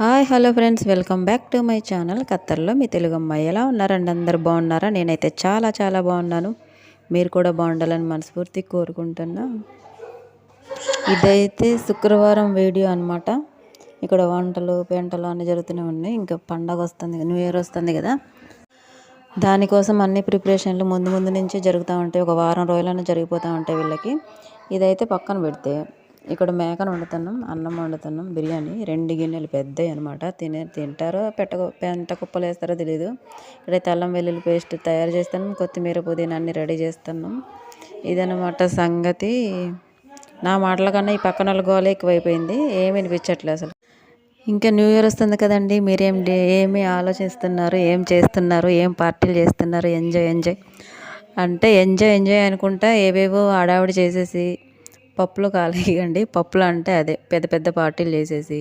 Hi hello friends welcome back to my channel. ఖత్తర్లో మీ తెలుగు అమ్మాయి ఎలా ఉన్నారండి? అందరు బాగున్నారా? నేనైతే చాలా చాలా బాగున్నాను. మీరు కూడా బాగుండాలని మనస్ఫూర్తి కోరుకుంటున్నా. ఇదైతే శుక్రవారం వీడియో అనమాట ఇక్కడ వంటలు పెంటలు అన్నీ జరుగుతూనే ఉన్నాయి. ఇంకా పండగ వస్తుంది న్యూ ఇయర్ వస్తుంది కదా. దానికోసం అన్ని ప్రిపరేషన్లు ముందు ముందు నుంచే జరుగుతూ ఉంటాయి. ఒక వారం రోజులైనా జరిగిపోతూ ఉంటాయి వీళ్ళకి. ఇదైతే పక్కన పెడితే ఇక్కడ మేకను వండుతున్నాం అన్నం వండుతున్నాం బిర్యానీ రెండు గిన్నెలు పెద్దవి అనమాట తినే తింటారో పెట్ట పెంట కుప్పలు వేస్తారో తెలియదు ఇక్కడైతే అల్లం వెల్లుల్లి పేస్ట్ తయారు చేస్తాను కొత్తిమీర పుదీనా అన్ని రెడీ చేస్తున్నాం. ఇదనమాట సంగతి. నా మాటల కన్నా ఈ పక్కన వాళ్ళ గోళ ఎక్కువైపోయింది ఏమి వినిపించట్లేదు అసలు. ఇంకా న్యూ ఇయర్ వస్తుంది కదండి మీరేం ఏమి ఆలోచిస్తున్నారు ఏం చేస్తున్నారు ఏం పార్టీలు చేస్తున్నారు ఎంజాయ్ ఎంజాయ్. అంటే ఎంజాయ్ ఎంజాయ్ అనుకుంటా ఏవేవో ఆడావిడి చేసేసి పప్పులు కాలేయండి పప్పులు అంటే అదే పెద్ద పెద్ద పార్టీలు చేసేసి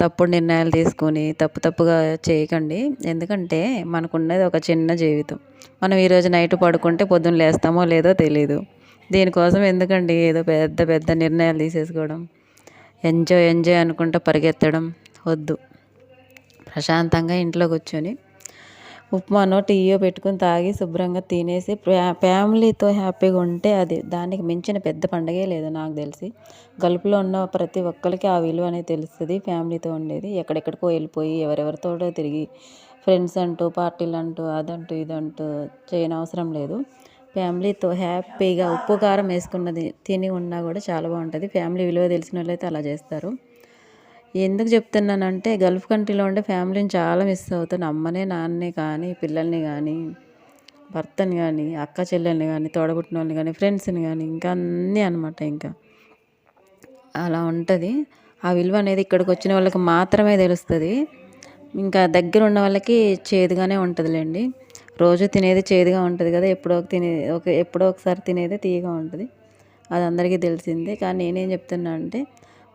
తప్పుడు నిర్ణయాలు తీసుకొని తప్పు తప్పుగా చేయకండి. ఎందుకంటే మనకున్నది ఒక చిన్న జీవితం. మనం ఈరోజు నైట్ పడుకుంటే పొద్దున్న లేస్తామో లేదో తెలీదు. దీనికోసం ఎందుకండి ఏదో పెద్ద పెద్ద నిర్ణయాలు తీసేసుకోవడం? ఎంజాయ్ ఎంజాయ్ అనుకుంటూ పరిగెత్తడం వద్దు. ప్రశాంతంగా ఇంట్లో కూర్చొని ఉప్మానో టీయో పెట్టుకుని తాగి శుభ్రంగా తినేసి ఫ్యామిలీతో హ్యాపీగా ఉంటే అది దానికి మించిన పెద్ద పండగే లేదు నాకు తెలిసి. గల్ఫ్లో ఉన్న ప్రతి ఒక్కరికి ఆ విలువ అనేది తెలుస్తుంది ఫ్యామిలీతో ఉండేది. ఎక్కడెక్కడికో వెళ్ళిపోయి ఎవరెవరితో తిరిగి ఫ్రెండ్స్ అంటూ పార్టీలు అంటూ అదంటూ ఇదంటూ చేయని అవసరం లేదు. ఫ్యామిలీతో హ్యాపీగా ఉప్పు కారం వేసుకున్నది తిని ఉన్నా కూడా చాలా బాగుంటుంది. ఫ్యామిలీ విలువ తెలిసిన వాళ్ళైతే అలా చేస్తారు. ఎందుకు చెప్తున్నానంటే గల్ఫ్ కంట్రీలో ఉండే ఫ్యామిలీని చాలా మిస్ అవుతాను అమ్మనే నాన్నని కానీ పిల్లల్ని కానీ భర్తని కానీ అక్క చెల్లెల్ని కానీ తోడబుట్టిన వాళ్ళని కానీ ఫ్రెండ్స్ని కానీ ఇంకా అన్నీ అనమాట ఇంకా. అలా ఉంటుంది. ఆ విలువ అనేది ఇక్కడికి వచ్చిన వాళ్ళకి మాత్రమే తెలుస్తుంది. ఇంకా దగ్గర ఉన్న వాళ్ళకి చేదుగానే ఉంటుందిలేండి. రోజు తినేది చేదుగా ఉంటుంది కదా ఎప్పుడో తినే ఒక ఎప్పుడో ఒకసారి తినేదే తీయగా ఉంటుంది. అది అందరికీ తెలిసిందే. కానీ నేనేం చెప్తున్నా అంటే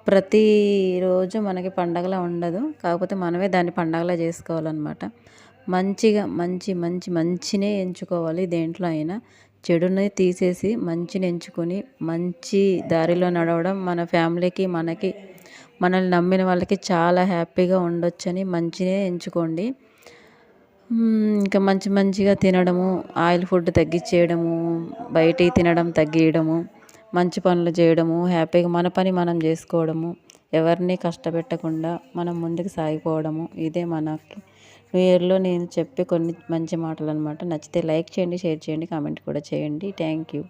ప్రతిరోజు మనకి పండగలా ఉండదు. కాకపోతే మనమే దాన్ని పండగలా చేసుకోవాలన్నమాట. మంచిగా మంచి మంచి మంచినే ఎంచుకోవాలి దేంట్లో అయినా. చెడుని తీసేసి మంచిని ఎంచుకొని మంచి దారిలో నడవడం మన ఫ్యామిలీకి మనకి మనల్ని నమ్మిన వాళ్ళకి చాలా హ్యాపీగా ఉండొచ్చని మంచినే ఎంచుకోండి. ఇంకా మంచి మంచిగా తినడము ఆయిల్ ఫుడ్ తగ్గించేయడము బయటికి తినడం తగ్గియడము. మంచి పనులు చేయడము హ్యాపీగా మన పని మనం చేసుకోవడము ఎవరిని కష్టపెట్టకుండా మనం ముందుకు సాగిపోవడము ఇదే మనకి న్యూ ఇయర్లో నేను చెప్పే కొన్ని మంచి మాటలు అనమాట నచ్చితే లైక్ చేయండి షేర్ చేయండి కామెంట్ కూడా చేయండి. Thank you